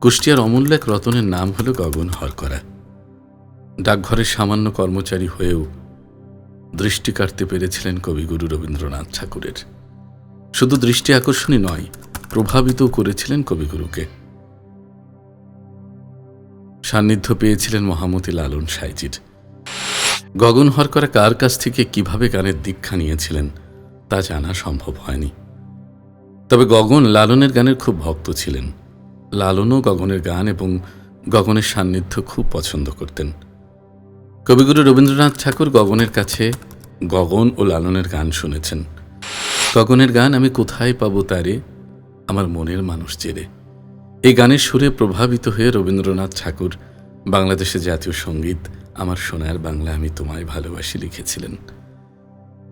কুষ্টিয়ার অমূল্য এক রতনের নাম হল গগন হরকরা। ডাকঘরের সামান্য কর্মচারী হয়েও দৃষ্টি কাটতে পেরেছিলেন কবিগুরু রবীন্দ্রনাথ ঠাকুরের। শুধু দৃষ্টি আকর্ষণই নয়, প্রভাবিতও করেছিলেন কবিগুরুকে। সান্নিধ্য পেয়েছিলেন মহামতি লালন সাইজির। গগন হরকরা কার কাছ থেকে কীভাবে গানের দীক্ষা নিয়েছিলেন, তা জানা সম্ভব হয়নি। তবে গগন লালনের গানের খুব ভক্ত ছিলেন। লালনও গগনের গান এবং গগনের সান্নিধ্য খুব পছন্দ করতেন। কবিগুরু রবীন্দ্রনাথ ঠাকুর গগনের কাছে গগন ও লালনের গান শুনেছেন। গগনের গান আমি কোথায় পাবো তারে? আমার মনের মানুষ জেরে। এই গানের সুরে প্রভাবিত হয়ে রবীন্দ্রনাথ ঠাকুর বাংলাদেশের জাতীয় সংগীত আমার সোনার বাংলা আমি তোমায় ভালোবাসি লিখেছিলেন।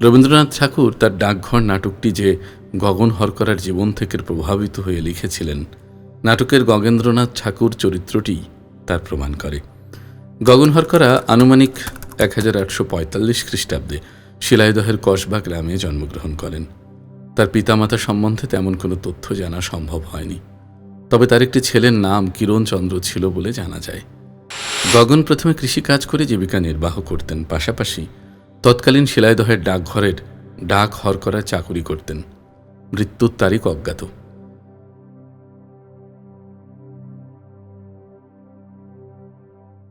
রবীন্দ্রনাথ ঠাকুর তার ডাকঘর নাটকটি যে গগন হরকরার জীবন থেকে প্রভাবিত হয়ে লিখেছিলেন নাটকের গগেন্দ্রনাথ ঠাকুর চরিত্রটি তার প্রমাণ করে। গগন হরকরা আনুমানিক এক হাজার আটশো পঁয়তাল্লিশ খ্রিস্টাব্দে শিলাইদহের কসবা গ্রামে জন্মগ্রহণ করেন। তার পিতামাতা সম্বন্ধে তেমন কোনো তথ্য জানা সম্ভব হয়নি। তবে তার একটি ছেলের নাম কিরণচন্দ্র ছিল বলে জানা যায়। গগন প্রথমে কৃষিকাজ করে জীবিকা নির্বাহ করতেন। পাশাপাশি তৎকালীন শিলাইদহের ডাকঘরের ডাক হরকরা চাকুরি করতেন। মৃত্যুর তারিখ অজ্ঞাত।